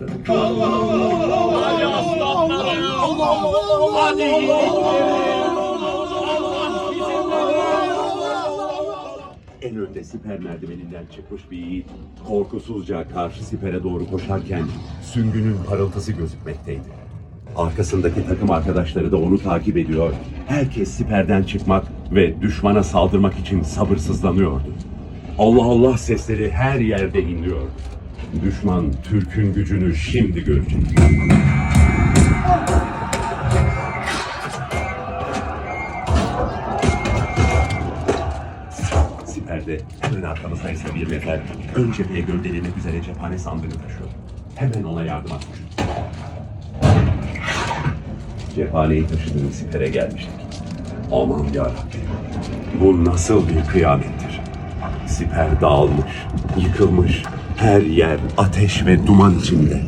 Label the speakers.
Speaker 1: yiğitlerim.
Speaker 2: En önde siper merdiveninden çıkmış bir yiğit korkusuzca karşı sipere doğru koşarken süngünün parıltısı gözükmekteydi. Arkasındaki takım arkadaşları da onu takip ediyor. Herkes siperden çıkmak ve düşmana saldırmak için sabırsızlanıyordu. Allah Allah sesleri her yerde inliyor. Düşman Türk'ün gücünü şimdi görecek. Siperde hemen arkamızda ise bir nefer ön cepheye gövdelemek üzere cephane sandığını taşıyor. Hemen ona yardım atmış. Cephaneyi taşıdığım sipere gelmiştik. Aman yarabbim. Bu nasıl bir kıyamettir? Siper dağılmış, yıkılmış, her yer ateş ve duman içinde.